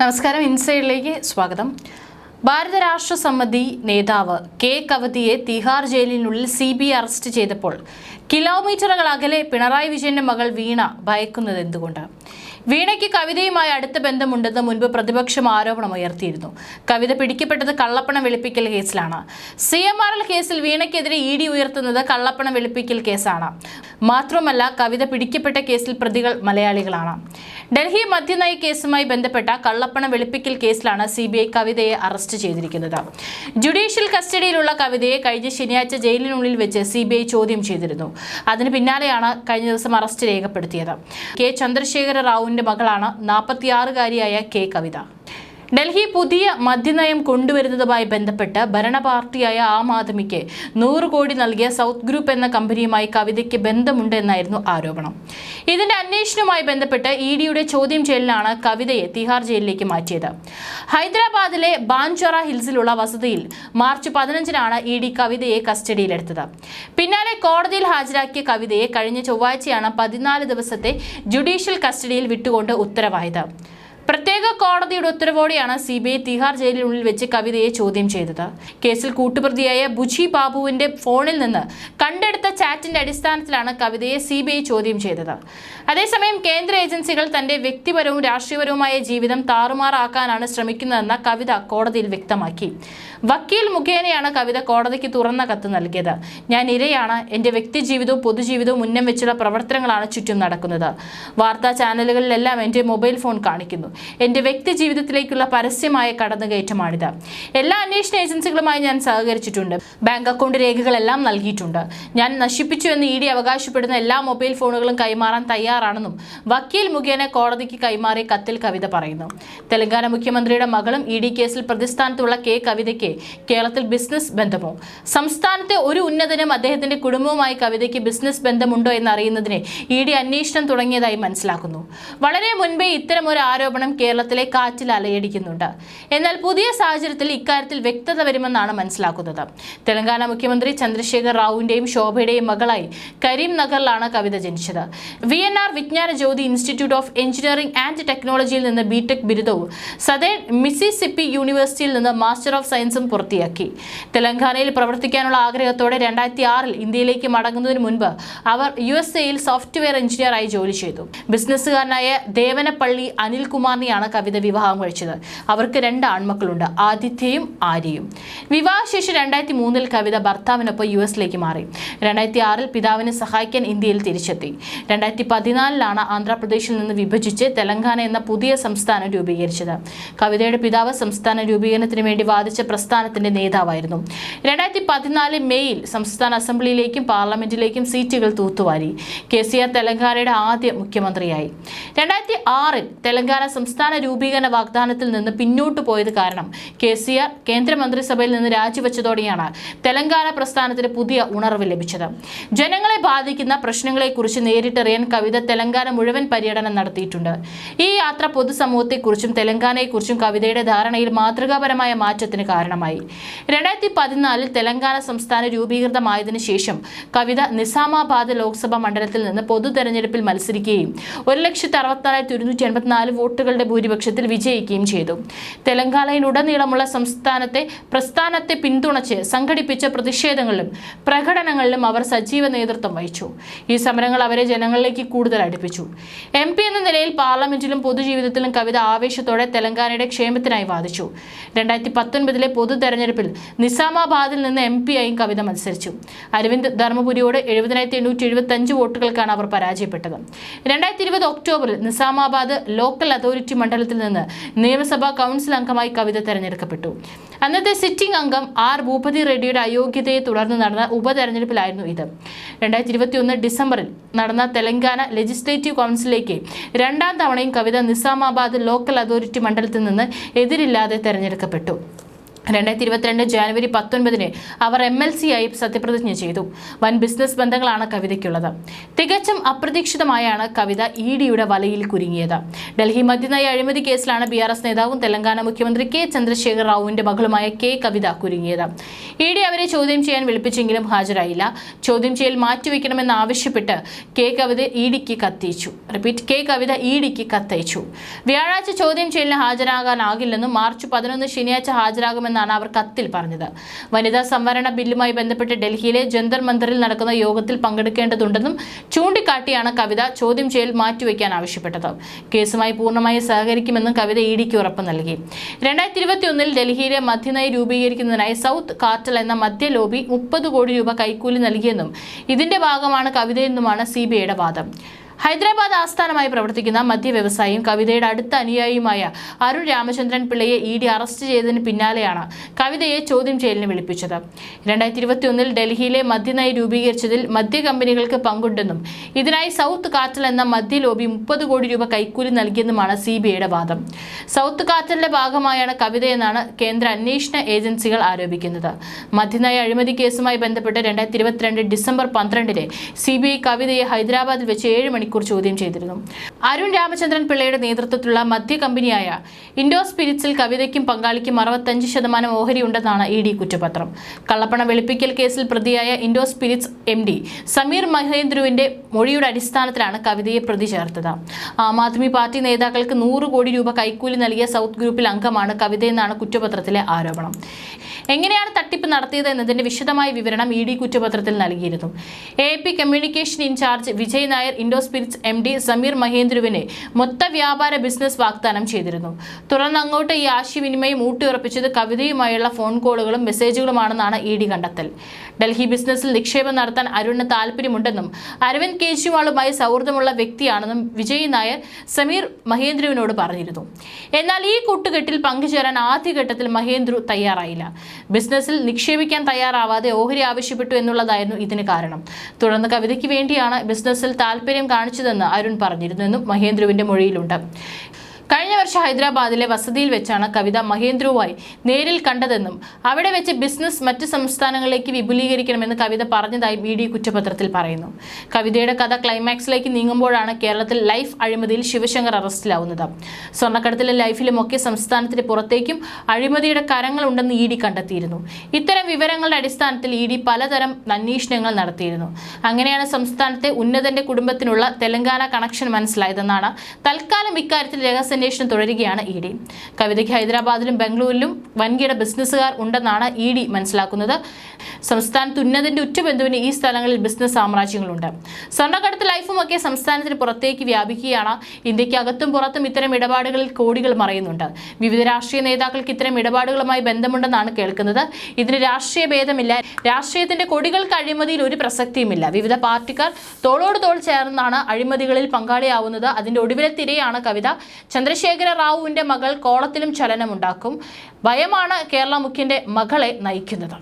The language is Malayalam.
നമസ്കാരം ഇൻസൈഡിലേക്ക് സ്വാഗതം. ഭാരത രാഷ്ട്ര സമിതി നേതാവ് കെ കവതിയെ തിഹാർ ജയിലിനുള്ളിൽ സി ബി അറസ്റ്റ് ചെയ്തപ്പോൾ കിലോമീറ്ററുകൾ അകലെ പിണറായി വിജയന്റെ മകൾ വീണ ഭയക്കുന്നത് എന്തുകൊണ്ട്? വീണയ്ക്ക് കവിതയുമായി അടുത്ത ബന്ധമുണ്ടെന്ന് മുൻപ് പ്രതിപക്ഷം ആരോപണം ഉയർത്തിയിരുന്നു. കവിത പിടിക്കപ്പെട്ടത് കള്ളപ്പണം വെളുപ്പിക്കൽ കേസിലാണ്. സി എം ആർ എൽ കേസിൽ വീണയ്ക്കെതിരെ ഇ ഡി ഉയർത്തുന്നത് കള്ളപ്പണം വെളുപ്പിക്കൽ കേസാണ്. മാത്രമല്ല കവിത പിടിക്കപ്പെട്ട കേസിൽ പ്രതികൾ മലയാളികളാണ്. ഡൽഹി മദ്യനയ കേസുമായി ബന്ധപ്പെട്ട കള്ളപ്പണം വെളുപ്പിക്കൽ കേസിലാണ് സി ബി ഐ കവിതയെ അറസ്റ്റ് ചെയ്തിരിക്കുന്നത്. ജുഡീഷ്യൽ കസ്റ്റഡിയിലുള്ള കവിതയെ കഴിഞ്ഞ ശനിയാഴ്ച ജയിലിനുള്ളിൽ വെച്ച് സി ബി ഐ ചോദ്യം ചെയ്തിരുന്നു. അതിന് പിന്നാലെയാണ് കഴിഞ്ഞ ദിവസം അറസ്റ്റ് രേഖപ്പെടുത്തിയത്. കെ. ചന്ദ്രശേഖര റാവുവിന്റെ മകളാണ് നാൽപ്പത്തിയാറുകാരിയായ കെ കവിത. ഡൽഹി പുതിയ മദ്യനയം കൊണ്ടുവരുന്നതുമായി ബന്ധപ്പെട്ട് ഭരണ പാർട്ടിയായ ആം ആദ്മിക്ക് നൂറ് കോടി നൽകിയ സൗത്ത് ഗ്രൂപ്പ് എന്ന കമ്പനിയുമായി കവിതയ്ക്ക് ബന്ധമുണ്ട് എന്നായിരുന്നു ആരോപണം. ഇതിന്റെ അന്വേഷണവുമായി ബന്ധപ്പെട്ട് ഇ ഡിയുടെ ചോദ്യം ചെയ്യലിലാണ് കവിതയെ തിഹാർ ജയിലിലേക്ക് മാറ്റിയത്. ഹൈദരാബാദിലെ ബാൻചൊറ ഹിൽസിലുള്ള വസതിയിൽ മാർച്ച് പതിനഞ്ചിനാണ് ഇ ഡി കവിതയെ കസ്റ്റഡിയിലെടുത്തത്. പിന്നാലെ കോടതിയിൽ ഹാജരാക്കിയ കവിതയെ കഴിഞ്ഞ ചൊവ്വാഴ്ചയാണ് പതിനാല് ദിവസത്തെ ജുഡീഷ്യൽ കസ്റ്റഡിയിൽ വിട്ടുകൊണ്ട് ഉത്തരവായത്. പ്രത്യേക കോടതിയുടെ ഉത്തരവോടെയാണ് സി ബി ഐ തിഹാർ ജയിലിനുള്ളിൽ വെച്ച് കവിതയെ ചോദ്യം ചെയ്തത്. കേസിൽ കൂട്ടുപ്രതിയായ ബുജി ബാബുവിന്റെ ഫോണിൽ നിന്ന് കണ്ടെടുത്ത ചാറ്റിന്റെ അടിസ്ഥാനത്തിലാണ് കവിതയെ സി ബി ഐ ചോദ്യം ചെയ്തത്. അതേസമയം കേന്ദ്ര ഏജൻസികൾ തന്റെ വ്യക്തിപരവും രാഷ്ട്രീയപരവുമായ ജീവിതം താറുമാറാക്കാനാണ് ശ്രമിക്കുന്നതെന്ന കവിത കോടതിയിൽ വ്യക്തമാക്കി. വക്കീൽ മുഖേനയാണ് കവിത കോടതിക്ക് തുറന്ന കത്ത് നൽകിയത്. ഞാൻ ഇരയാണ്. എന്റെ വ്യക്തി ജീവിതവും പൊതുജീവിതവും ഉന്നം വെച്ചുള്ള പ്രവർത്തനങ്ങളാണ് ചുറ്റും നടക്കുന്നത്. വാർത്താ ചാനലുകളിലെല്ലാം എന്റെ മൊബൈൽ ഫോൺ കാണിക്കുന്നു. എന്റെ വ്യക്തി ജീവിതത്തിലേക്കുള്ള പരസ്യമായ കടന്നുകയറ്റമാണിത്. എല്ലാ അന്വേഷണ ഏജൻസികളുമായി ഞാൻ സഹകരിച്ചിട്ടുണ്ട്. ബാങ്ക് അക്കൗണ്ട് രേഖകളെല്ലാം നൽകിയിട്ടുണ്ട്. ഞാൻ നശിപ്പിച്ചു എന്ന് ഇ ഡി അവകാശപ്പെടുന്ന എല്ലാ മൊബൈൽ ഫോണുകളും കൈമാറാൻ തയ്യാറാണെന്നും വക്കീൽ മുഖേന കോടതിക്ക് കൈമാറിയ കത്തിൽ കവിത പറയുന്നു. തെലങ്കാന മുഖ്യമന്ത്രിയുടെ മകളും ഇ ഡി കേസിൽ പ്രതിസ്ഥാനത്തുള്ള കെ കവിതയ്ക്ക് കേരളത്തിൽ ബിസിനസ് ബന്ധമോ? സംസ്ഥാനത്തെ ഒരു ഉന്നതനും അദ്ദേഹത്തിന്റെ കുടുംബവുമായി കവിതയ്ക്ക് ബിസിനസ് ബന്ധമുണ്ടോ എന്നറിയുന്നതിന് ഇ ഡി അന്വേഷണം തുടങ്ങിയതായി മനസ്സിലാക്കുന്നു. വളരെ മുൻപേ ഇത്തരം ഒരു ആരോപണം കേരളത്തിലെ കാറ്റിൽ അലയടിക്കുന്നുണ്ട്. എന്നാൽ പുതിയ സാഹചര്യത്തിൽ ഇക്കാര്യത്തിൽ വ്യക്തത വരുമെന്നാണ് മനസ്സിലാക്കുന്നത്. തെലങ്കാന മുഖ്യമന്ത്രി ചന്ദ്രശേഖർ റാവുവിന്റെയും ശോഭയുടെയും മകളായി കരീം നഗറിലാണ് കവിത ജനിച്ചത്. V N R Vignana Jyothi institute of engineering and ടെക്നോളജിയിൽ നിന്ന് ബിടെക് ബിരുദവും സദേൺ മിസിസിപ്പി യൂണിവേഴ്സിറ്റിയിൽ നിന്ന് മാസ്റ്റർ ഓഫ് സയൻസും പൂർത്തിയാക്കി. തെലങ്കാനയിൽ പ്രവർത്തിക്കാനുള്ള ആഗ്രഹത്തോടെ രണ്ടായിരത്തി ആറിൽ ഇന്ത്യയിലേക്ക് മടങ്ങുന്നതിന് മുൻപ് അവർ യു എസ് എയിൽ സോഫ്റ്റ്വെയർ എഞ്ചിനീയറായി ജോലി ചെയ്തു. ബിസിനസ്സുകാരനായ ദേവനപ്പള്ളി അനിൽകുമാറിനെയാണ് കവിത വിവാഹം കഴിച്ചത്. അവർക്ക് രണ്ട് ആൺമക്കളുണ്ട്. ആദിത്യയും ആര്യയും. വിവാഹശേഷം രണ്ടായിരത്തി മൂന്നിൽ കവിത ഭർത്താവിനൊപ്പം യു എസിലേക്ക് മാറി. രണ്ടായിരത്തി ആറിൽ പിതാവിനെ സഹായിക്കാൻ ഇന്ത്യയിൽ തിരിച്ചെത്തി. രണ്ടായിരത്തി പതിനാലിലാണ് ആന്ധ്രാപ്രദേശിൽ നിന്ന് വിഭജിച്ച് തെലങ്കാന എന്ന പുതിയ സംസ്ഥാനം രൂപീകരിച്ചത്. കവിതയുടെ പിതാവ് സംസ്ഥാന രൂപീകരണത്തിന് വേണ്ടി വാദിച്ച പ്രസ്ഥാനത്തിന്റെ നേതാവായിരുന്നു. രണ്ടായിരത്തി പതിനാല് മെയ്യിൽ സംസ്ഥാന അസംബ്ലിയിലേക്കും പാർലമെന്റിലേക്കും സീറ്റുകൾ തൂത്തുവാരി. കെ സി ആർ തെലങ്കാനയുടെ ആദ്യ മുഖ്യമന്ത്രിയായി. രണ്ടായിരത്തി ആറിൽ തെലങ്കാന സംസ്ഥാന രൂപീകരണ വാഗ്ദാനത്തിൽ നിന്ന് പിന്നോട്ട് പോയത് കാരണം കെ സി ആർ കേന്ദ്രമന്ത്രിസഭയിൽ നിന്ന് രാജിവെച്ചതോടെയാണ് തെലങ്കാന പ്രസ്ഥാനത്തിന് പുതിയ ഉണർവ് ലഭിച്ചത്. ജനങ്ങളെ ബാധിക്കുന്ന പ്രശ്നങ്ങളെക്കുറിച്ച് നേരിട്ടറിയാൻ കവിത തെലങ്കാന മുഴുവൻ പര്യടനം നടത്തിയിട്ടുണ്ട്. ഈ യാത്ര പൊതുസമൂഹത്തെക്കുറിച്ചും തെലങ്കാനയെക്കുറിച്ചും കവിതയുടെ ധാരണയിൽ മാതൃകാപരമായ മാറ്റത്തിന് കാരണമായി. രണ്ടായിരത്തി പതിനാലിൽ തെലങ്കാന സംസ്ഥാന രൂപീകൃതമായതിനു ശേഷം കവിത നിസാമാബാദ് ലോക്സഭാ മണ്ഡലത്തിൽ നിന്ന് പൊതു തെരഞ്ഞെടുപ്പിൽ മത്സരിക്കുകയും ഒരു ലക്ഷത്തി അറുപത്തിനാലായിരത്തി ഒരുന്നൂറ്റി എൺപത്തിനാല് വോട്ടുകളുടെ ഭൂരിപക്ഷത്തിൽ വിജയിക്കുകയും ചെയ്തു. തെലങ്കാനയിലുടനീളമുള്ള സംസ്ഥാനത്തെ പ്രസ്ഥാനത്തെ പിന്തുണച്ച് സംഘടിപ്പിച്ച പ്രതിഷേധങ്ങളിലും പ്രകടനങ്ങളിലും അവർ സജീവ നേതൃത്വം വഹിച്ചു. ഈ സമരങ്ങൾ അവരെ ജനങ്ങളിലേക്ക് കൂടുതൽ അടുപ്പിച്ചു. എം പി എന്ന നിലയിൽ പാർലമെന്റിലും പൊതുജീവിതത്തിലും കവിത ആവേശത്തോടെ തെലങ്കാനയുടെ ക്ഷേമത്തിനായി വാദിച്ചു. രണ്ടായിരത്തി പത്തൊൻപതിലെ പൊതു തെരഞ്ഞെടുപ്പിൽ നിസാമാബാദിൽ നിന്ന് എം പി ആയും കവിത മത്സരിച്ചു. അരവിന്ദ് ധർമ്മപുരിയോട് എഴുപതിനായിരത്തി എണ്ണൂറ്റി എഴുപത്തി അഞ്ച് വോട്ടുകൾക്കാണ് അവർ പരാജയപ്പെട്ടത്. രണ്ടായിരത്തി ഇരുപത് ഒക്ടോബറിൽ നിസാമാബാദ് ലോക്കൽ അതോറിറ്റി മണ്ഡലത്തിൽ നിന്ന് നിയമസഭാ കൗൺസിൽ അംഗമായി കവിത തെരഞ്ഞെടുക്കപ്പെട്ടു. അന്നത്തെ സിറ്റിംഗ് അംഗം ആർ ഭൂപതി റെഡ്ഡിയുടെ അയോഗ്യതയെ തുടർന്ന് നടന്ന ഉപതെരഞ്ഞെടുപ്പിലായിരുന്നു ഇത്. രണ്ടായിരത്തി ഇരുപത്തി ഒന്ന് ഡിസംബറിൽ നടന്ന തെലങ്കാന ലെജിസ്ലേറ്റീവ് കൗൺസിലേക്ക് രണ്ടാം തവണയും കവിത നിസാമാബാദ് ലോക്കൽ അതോറിറ്റി മണ്ഡലത്തിൽ നിന്ന് എതിരില്ലാതെ തെരഞ്ഞെടുക്കപ്പെട്ടു. രണ്ടായിരത്തി ഇരുപത്തിരണ്ട് ജാനുവരി പത്തൊൻപതിന് അവർ എം എൽ സി ആയി സത്യപ്രതിജ്ഞ ചെയ്തു. വൻ ബിസിനസ് ബന്ധങ്ങളാണ് കവിതയ്ക്കുള്ളത്. തികച്ചും അപ്രതീക്ഷിതമായാണ് കവിത ഇ ഡിയുടെ വലയിൽ കുരുങ്ങിയത്. ഡൽഹി മദ്യനയ അഴിമതി കേസിലാണ് ബി ആർ എസ് നേതാവും തെലങ്കാന മുഖ്യമന്ത്രി കെ ചന്ദ്രശേഖർ റാവുവിന്റെ മകളുമായ കെ കവിത കുരുങ്ങിയത്. ഇ ഡി അവരെ ചോദ്യം ചെയ്യാൻ വിളിപ്പിച്ചെങ്കിലും ഹാജരായില്ല. ചോദ്യം ചെയ്യൽ മാറ്റിവെക്കണമെന്ന് ആവശ്യപ്പെട്ട് കെ കവിത ഇ ഡിക്ക് കത്തിച്ചു. റിപ്പീറ്റ് കെ കവിത ഇ ഡിക്ക് കത്തയച്ചു. വ്യാഴാഴ്ച ചോദ്യം ചെയ്യലിന് ഹാജരാകാനാകില്ലെന്നും മാർച്ച് പതിനൊന്ന് ശനിയാഴ്ച ഹാജരാകുമെന്നാണ് അവർ കത്തിൽ പറഞ്ഞത്. വനിതാ സംവരണ ബില്ലുമായി ബന്ധപ്പെട്ട് ഡൽഹിയിലെ ജന്തർ മന്ദറിൽ നടക്കുന്ന യോഗത്തിൽ പങ്കെടുക്കേണ്ടതുണ്ടെന്നും ചൂണ്ടിക്കാട്ടിയാണ് കവിത ചോദ്യം ചെയ്യൽ മാറ്റിവെക്കാൻ ആവശ്യപ്പെട്ടത്. കേസുമായി പൂർണമായി സഹകരിക്കുമെന്നും കവിത ഇ ഡിക്ക് ഉറപ്പ് നൽകി. രണ്ടായിരത്തി ഇരുപത്തിയൊന്നിൽ ഡൽഹിയിലെ മധ്യനയി രൂപീകരിക്കുന്നതിനായി സൗത്ത് കാർട്ടൽ എന്ന മധ്യ ലോബി മുപ്പത് കോടി രൂപ കൈക്കൂലി നൽകിയെന്നും ഇതിന്റെ ഭാഗമാണ് കവിതയെന്നുമാണ് സി ബി വാദം. ഹൈദരാബാദ് ആസ്ഥാനമായി പ്രവർത്തിക്കുന്ന മദ്യ വ്യവസായിയും കവിതയുടെ അടുത്ത അനുയായിയുമായ അരുൺ രാമചന്ദ്രൻ പിള്ളയെ ഇ ഡി അറസ്റ്റ് ചെയ്തതിന് പിന്നാലെയാണ് കവിതയെ ചോദ്യം ചെയ്യലിന് വിളിപ്പിച്ചത്. രണ്ടായിരത്തി ഇരുപത്തിയൊന്നിൽ ഡൽഹിയിലെ മദ്യനയ രൂപീകരിച്ചതിൽ മദ്യ കമ്പനികൾക്ക് പങ്കുണ്ടെന്നും ഇതിനായി സൗത്ത് കാറ്റൽ എന്ന മദ്യ ലോബി മുപ്പത് കോടി രൂപ കൈക്കൂലി നൽകിയെന്നുമാണ് സി ബി ഐയുടെ വാദം. സൗത്ത് കാറ്റലിന്റെ ഭാഗമായാണ് കവിതയെന്നാണ് കേന്ദ്ര അന്വേഷണ ഏജൻസികൾ ആരോപിക്കുന്നത്. മദ്യനയ അഴിമതി കേസുമായി ബന്ധപ്പെട്ട് രണ്ടായിരത്തി ഇരുപത്തിരണ്ട് ഡിസംബർ പന്ത്രണ്ടിന് സി ബി ഐ കവിതയെ ഹൈദരാബാദിൽ വെച്ച് ഏഴ് മണിക്കൂർ ചോദ്യം ചെയ്തിരുന്നു. അരുൺ രാമചന്ദ്രൻ പിള്ളയുടെ നേതൃത്വത്തിലുള്ള മധ്യ കമ്പനിയായ ഇൻഡോ സ്പിരിറ്റ്സിൽ കവിതയ്ക്കും പങ്കാളിക്കും അറുപത്തഞ്ച് ശതമാനം ഓഹരി ഉണ്ടെന്നാണ് ഇ ഡി കുറ്റപത്രം. കള്ളപ്പണ വെളുപ്പിക്കൽ കേസിൽ പ്രതിയായ Indo Spirits M D Sameer മഹേന്ദ്രുവിന്റെ മൊഴിയുടെ അടിസ്ഥാനത്തിലാണ് കവിതയെ പ്രതി ചേർത്തത്. ആം ആദ്മി പാർട്ടി നേതാക്കൾക്ക് നൂറ് കോടി രൂപ കൈക്കൂലി നൽകിയ സൗത്ത് ഗ്രൂപ്പിൽ അംഗമാണ് കവിതയെന്നാണ് കുറ്റപത്രത്തിലെ ആരോപണം. എങ്ങനെയാണ് തട്ടിപ്പ് നടത്തിയത് എന്നതിന്റെ വിശദമായ വിവരണം ഇ ഡി കുറ്റപത്രത്തിൽ നൽകിയിരുന്നു. A P communication incharge Vijay Nair Indo Spirits M D Sameer മഹേന്ദ്രുവിനെ മൊത്ത വ്യാപാര ബിസിനസ് വാഗ്ദാനം ചെയ്തിരുന്നു. തുടർന്ന് അങ്ങോട്ട് ഈ ആശയവിനിമയം ഊട്ടിയുറപ്പിച്ചത് കവിതയുമായുള്ള ഫോൺ കോളുകളും മെസ്സേജുകളുമാണെന്നാണ് ഇ ഡി കണ്ടെത്തൽ. ഡൽഹി ബിസിനസ്സിൽ നിക്ഷേപം നടത്താൻ അരുണിന് താല്പര്യമുണ്ടെന്നും അരവിന്ദ് കെജ്രിവാളുമായി സൗഹൃദമുള്ള വ്യക്തിയാണെന്നും വിജയ് നായർ സമീർ മഹേന്ദ്രുവിനോട് പറഞ്ഞിരുന്നു. എന്നാൽ ഈ കൂട്ടുകെട്ടിൽ പങ്കുചേരാൻ ആദ്യഘട്ടത്തിൽ മഹേന്ദ്രു തയ്യാറായില്ല. ബിസിനസ്സിൽ നിക്ഷേപിക്കാൻ തയ്യാറാവാതെ ഓഹരി ആവശ്യപ്പെട്ടു എന്നുള്ളതായിരുന്നു ഇതിന് കാരണം. തുടർന്ന് കവിതയ്ക്ക് വേണ്ടിയാണ് ബിസിനസ്സിൽ താല്പര്യം കാണിച്ചതെന്ന് അരുൺ പറഞ്ഞിരുന്നു എന്നും മഹേന്ദ്രുവിന്റെ മൊഴിയിലുണ്ട്. കഴിഞ്ഞ വർഷം ഹൈദരാബാദിലെ വസതിയിൽ വെച്ചാണ് കവിത മഹേന്ദ്രുവായി നേരിൽ കണ്ടതെന്നും അവിടെ വെച്ച് ബിസിനസ് മറ്റ് സംസ്ഥാനങ്ങളിലേക്ക് വിപുലീകരിക്കണമെന്ന് കവിത പറഞ്ഞതായി ബി ഡി കുറ്റപത്രത്തിൽ പറയുന്നു. കവിതയുടെ കഥ ക്ലൈമാക്സിലേക്ക് നീങ്ങുമ്പോഴാണ് കേരളത്തിൽ ലൈഫ് അഴിമതിയിൽ ശിവശങ്കർ അറസ്റ്റിലാവുന്നത്. സ്വർണക്കടത്തിലെ ലൈഫിലും ഒക്കെ സംസ്ഥാനത്തിന് പുറത്തേക്കും അഴിമതിയുടെ കരങ്ങളുണ്ടെന്ന് ഇ ഡി കണ്ടെത്തിയിരുന്നു. ഇത്തരം വിവരങ്ങളുടെ അടിസ്ഥാനത്തിൽ ഇ ഡി പലതരം അന്വേഷണങ്ങൾ നടത്തിയിരുന്നു. അങ്ങനെയാണ് സംസ്ഥാനത്തെ ഉന്നതന്റെ കുടുംബത്തിനുള്ള തെലങ്കാന കണക്ഷൻ മനസ്സിലായതെന്നാണ് തൽക്കാലം ഇക്കാര്യത്തിൽ രഹസ്യാന്വേഷണം തുടരുകയാണ് ഇ ഡി. കവിതയ്ക്ക് ഹൈദരാബാദിലും ബംഗളൂരിലും വൻകിട ബിസിനസ്സുകാർ ഉണ്ടെന്നാണ് ഇ ഡി മനസ്സിലാക്കുന്നത്. സംസ്ഥാനത്ത് ഉന്നതിന്റെ ഉറ്റബന്ധുവിന് ഈ സ്ഥലങ്ങളിൽ ബിസിനസ് സാമ്രാജ്യങ്ങളുണ്ട്. സ്വർണക്കടത്ത് ലൈഫും ഒക്കെ സംസ്ഥാനത്തിന് പുറത്തേക്ക് വ്യാപിക്കുകയാണ്. ഇന്ത്യയ്ക്ക് അകത്തും പുറത്തും ഇത്തരം ഇടപാടുകളിൽ കോടികൾ മറയുന്നുണ്ട്. വിവിധ രാഷ്ട്രീയ നേതാക്കൾക്ക് ഇത്തരം ഇടപാടുകളുമായി ബന്ധമുണ്ടെന്നാണ് കേൾക്കുന്നത്. ഇതിന് രാഷ്ട്രീയ ഭേദമില്ല. രാഷ്ട്രീയത്തിന്റെ കൊടികൾക്ക് അഴിമതിയിൽ ഒരു പ്രസക്തിയുമില്ല. വിവിധ പാർട്ടിക്കാർ തോളോട് തോൾ ചേർന്നാണ് അഴിമതികളിൽ പങ്കാളിയാവുന്നത്. അതിന്റെ ഒടുവിലെ തിരയാണ് കവിത. ചന്ദ്രശേഖര റാവുവിന്റെ മകൾ കോളത്തിലും ചലനമുണ്ടാക്കും. ഭയമാണ് കേരള മുഖ്യന്റെ മകളെ നയിക്കുന്നത്.